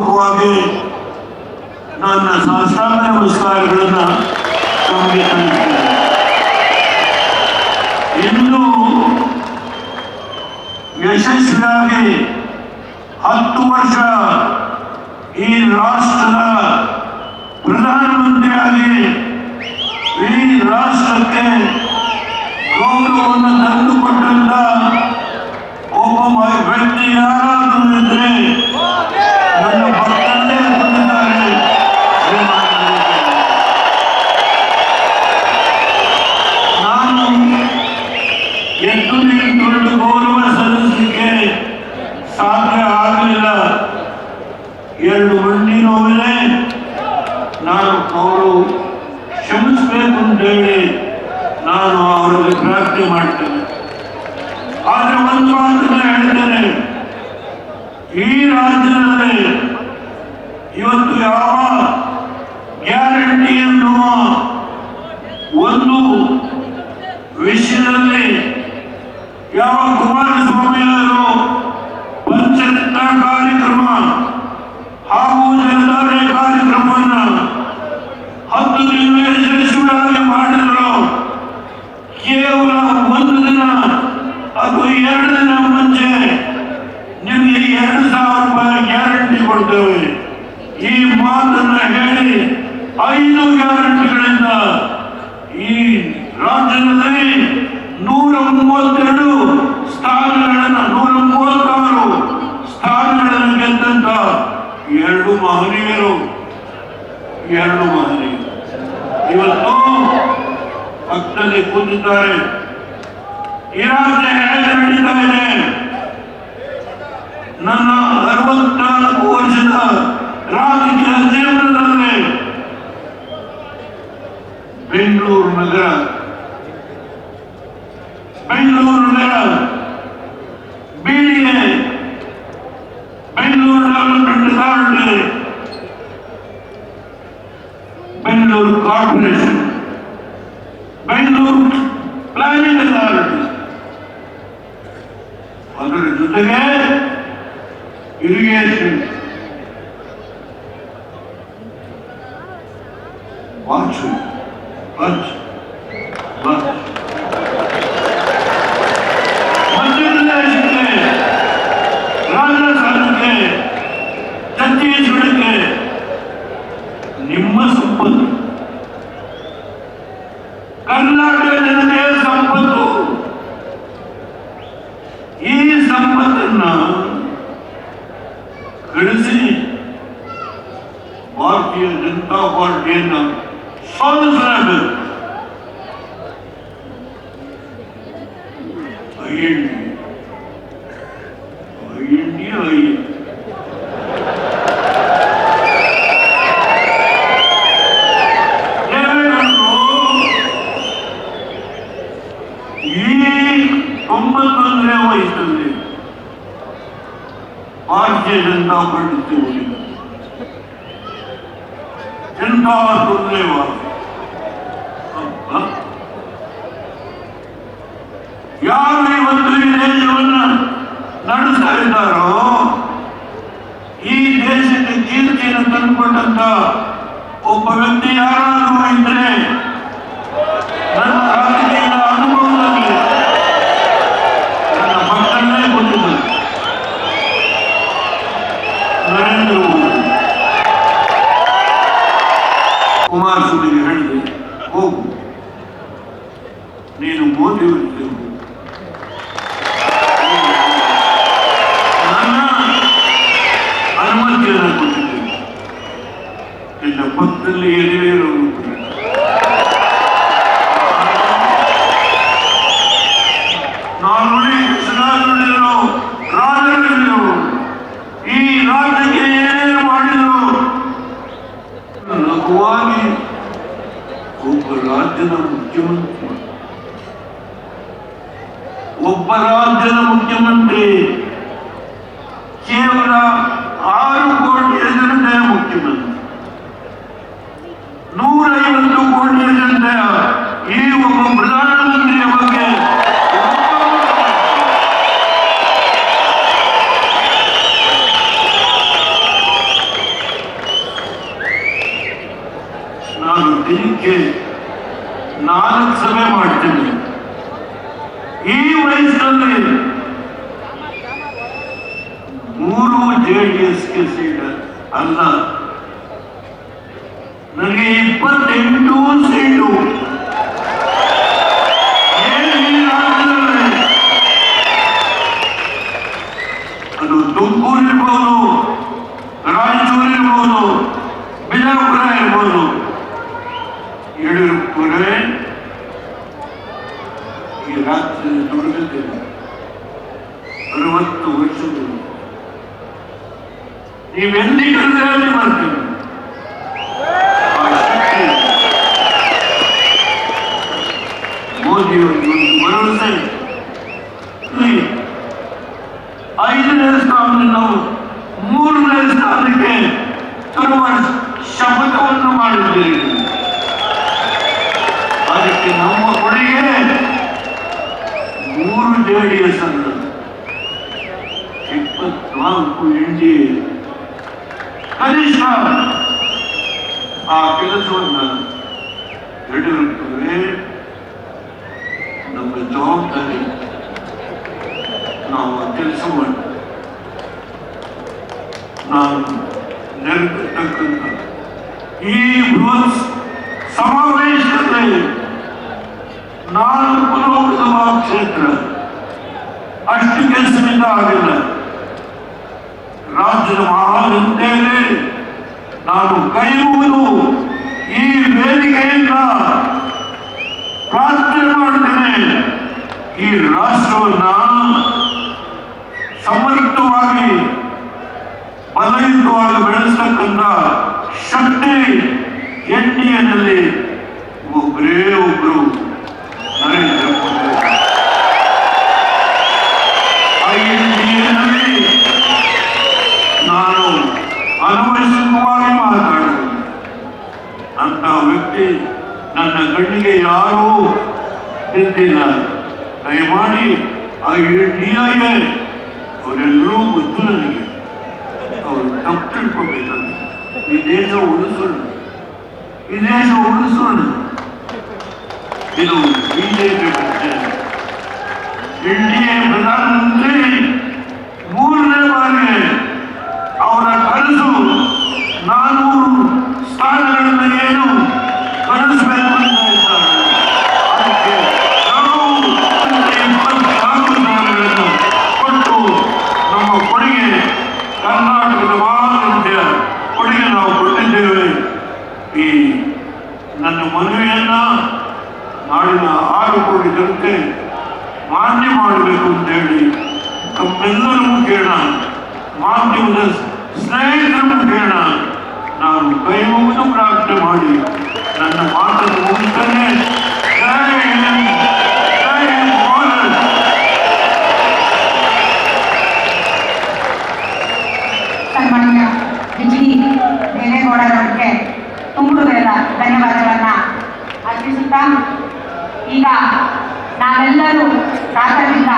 ಪ್ರಮುಖವಾಗಿ ನನ್ನ ಸಾಷ್ಟಾಂಗ ನಮಸ್ಕಾರಗಳನ್ನ ತಮಗೆ ಇಂದು ಯಶಸ್ವಿಯಾಗಿ ಹತ್ತು ವರ್ಷ ಈ ರಾಷ್ಟ್ರದ ಪ್ರಧಾನಮಂತ್ರಿಯಾಗಿ ಈ ರಾಷ್ಟ್ರಕ್ಕೆ ಗೌರವವನ್ನು ತಂದುಕೊಟ್ಟಂತ ಒಬ್ಬ ವ್ಯಕ್ತಿ ಯಾರಾದರೂ ಇದ್ರೆ ನನ್ನ ಪಕ್ಕದಲ್ಲೇ ಬಂದಿದ್ದಾರೆ ನಾನು ಎದ್ದು ನಿಂತುಕೊಂಡು ಗೌರವ ಸಲ್ಲಿಸಲಿಕ್ಕೆ ಸಾಧ್ಯ ಆಗಲಿಲ್ಲ ಎರಡು ಮಂಡಿ ನೋವಿದೆ ನಾನು ಅವರು ಕ್ಷಮಿಸಬೇಕು ಅಂತ ಹೇಳಿ ನಾನು ಅವರಿಗೆ ಪ್ರಾರ್ಥನೆ ಮಾಡ್ತೇನೆ. ಆದ್ರೆ ಒಂದು ಮಾತನ್ನ ಹೇಳ್ತೇನೆ. ಈ ರಾಜ್ಯದಲ್ಲಿ ಇವತ್ತು ಯಾವ ಗ್ಯಾರಂಟಿ ಎನ್ನುವ ಒಂದು ವಿಷಯದಲ್ಲಿ ಯಾವ ಕುಮಾರಸ್ವಾಮಿ ಅವರು ಪಂಚರತ್ನ ಕಾರ್ಯಕ್ರಮ ಹಾಗೂ ಜಲಧಾರೆ ಕಾರ್ಯಕ್ರಮವನ್ನು ಹತ್ತು ದಿನ ಯಶಸ್ವಿಯಾಗಿ ಮಾಡಿದ್ರು. ಕೇವಲ ಒಂದು ದಿನ ಅದು ಎರಡು ದಿನ ಪಕ್ಕದಲ್ಲಿ ಕೂತಿದ್ದಾರೆ ಈ ರಾಜ್ಯ ಹೇಗೆ ನಡೀತಾ ಇದೆ ನನ್ನ ಅರವತ್ನಾಲ್ಕು ವರ್ಷದ ರಾಜಕೀಯ ಜೀವನದಲ್ಲಿ ಬೆಂಗಳೂರು ನಗರ ಬೆಂಗಳೂರು ನಗರ BDA Bengaluru development authority Bengaluru corporation Bengaluru planning authority ಅದರ ಜೊತೆಗೆ irrigation watch Buch ordinum sonrabı. Ayın. Ayın diye ayın. ഒമ്പത് വയസ്സിൽ ആശ്ചര്യം നമ്മൾ ಎಂಥ ತೊಂದರೆವಾದ ಯಾರು ಇವತ್ತು ಈ ಈ ದೇಶಕ್ಕೆ ಕೀರ್ತಿಯನ್ನು ತಂದುಕೊಂಡಂತ ಒಬ್ಬ ವ್ಯಕ್ತಿ ಯಾರಾದರೂ ಇದ್ರೆ ನನ್ನ ಮುಖ್ಯಮಂತ್ರಿ ಕೇವಲ ಆರು ಕೋಟಿಯ ಜನತೆ ಮುಖ್ಯಮಂತ್ರಿ. ನೂರೈವತ್ತು ಕೋಟಿಯ ಜನತೆ ಈ ಒಬ್ಬ ಪ್ರಧಾನಮಂತ್ರಿಯ ಬಗ್ಗೆ ನಾನು ದಿನಕ್ಕೆ ನಾಲ್ಕು ಸಭೆ ಮಾಡ್ತೀನಿ. ಈ ವಯಸ್ಸಿನಲ್ಲಿ ಅಲ್ಲ, ನನಗೆ ಇಪ್ಪತ್ತೆಂಟು ಸೀಟು? ಅದು ತುಮಕೂರು ಇರ್ಬೋದು, ರಾಯಚೂರು ಇರ್ಬೋದು, ಬಿಜಾಪುರ ಇರ್ಬೋದು. ಯಡಿಯೂರಪ್ಪರೇ, ಈ ರಾತ್ರಿ ದುಡಿದಿದ್ದೇನೆ ಅರವತ್ತು ವರ್ಷಗಳು ನೀವೆಲ್ಲಿ ಕರೆದ್ರೆ ಅಲ್ಲಿ ಬರ್ತೀನಿ ಆ ಶಕ್ತಿ ಮೋದಿಯವರಿಗೆ ಒಂದು ಭರವಸೆ ಈ ಐದನೇ ಸ್ಥಾನದಿಂದ ನಾವು ಮೂರನೇ ಸ್ಥಾನಕ್ಕೆ ತರುವ ಶಪಥವನ್ನು ಮಾಡಿದ್ದೇವೆ ಅದಕ್ಕೆ ನಮ್ಮ ಕೊಡುಗೆ ಮೂರು ಜೆ ಡಿ ಎಸ್ ಅನ್ನು ಇಪ್ಪತ್ನಾಲ್ಕು ಎನ್ ಡಿ ಎ ಕನಿಷ್ಠ ಆ ಕೆಲಸವನ್ನು ಯಡಿಯೂರಪ್ಪರೇ ನಮ್ಮ ಜವಾಬ್ದಾರಿ ನಾವು ಕೆಲಸ ಮಾಡಿ ನಾನು ನೆರವೇರ್ತಕ್ಕಂಥ ಈ ಬೃಹತ್ ಸಮಾವೇಶದಲ್ಲಿ ನಾಲ್ಕು ಲೋಕಸಭಾ ಕ್ಷೇತ್ರ ಅಷ್ಟು ಕೆಲಸದಿಂದ ಆಗಿಲ್ಲ. ರಾಜ್ಯದ ಮಹಾಜನತೆಯಲ್ಲಿ ನಾನು ಕೈ ಈ ವೇದಿಕೆಯಿಂದ ಪ್ರಾರ್ಥನೆ ಮಾಡ್ತೇನೆ ಈ ರಾಷ್ಟ್ರವನ್ನ ಸಮರ್ಥವಾಗಿ ಬಲಯುತವಾಗಿ ಬೆಳೆಸ್ತಕ್ಕಂಥ ಶಕ್ತಿ ಎನ್ ಡಿ ಎನಲ್ಲಿ ಒಬ್ಬರೇ ಒಬ್ಬರು ನರೇಂದ್ರ ಮೋದಿ. ವ್ಯಕ್ತಿ ನನ್ನ ಕಣ್ಣಿಗೆ ಯಾರೂ ನಿಂತಿಲ್ಲ ದಯಮಾಡಿ ಆ ಡಿ ಐ ಅವರೆಲ್ಲರೂ ಗೊತ್ತು ನನಗೆ ಅವರು ತಪ್ಪು ತಿಳ್ಕೊಬೇಕಾದ್ರೆ ಈ ದೇಶ ಉಳಿಸೋಣ ಈ ದೇಶ ಉಳಿಸೋಣ ಇದು ಬಿಜೆಪಿ ಪ್ರಶ್ನೆ ಎನ್ ಡಿ ಎ ಪ್ರಧಾನಮಂತ್ರಿ ನಾಡಿನ ಆರು ಕೋಟಿ ಜನತೆ ಮಾನ್ಯ ಮಾಡಬೇಕು ಅಂತ ಹೇಳಿ ತಮ್ಮೆಲ್ಲರಿಗೂ ಕೇಳ ಮಾಧ್ಯಮದ ಸ್ನೇಹಿತರಿಗೂ ಕೇಳ ನಾನು ಕೈ ಮುಗಿದು ಪ್ರಾರ್ಥನೆ ಮಾಡಿ ನನ್ನ ಮಾತನ್ನು ಮುಗಿತಾನೆ ಸನ್ಮಾನ್ಯ ಬಿಜಿ ದೇವೇಗೌಡರವರಿಗೆ ತುಂಬು ಬೇಡ ಧನ್ಯವಾದಗಳನ್ನ ಅರ್ಪಿಸುತ್ತಾ ఇలా. నాదెల్లరూ రాత్రి కలిసిన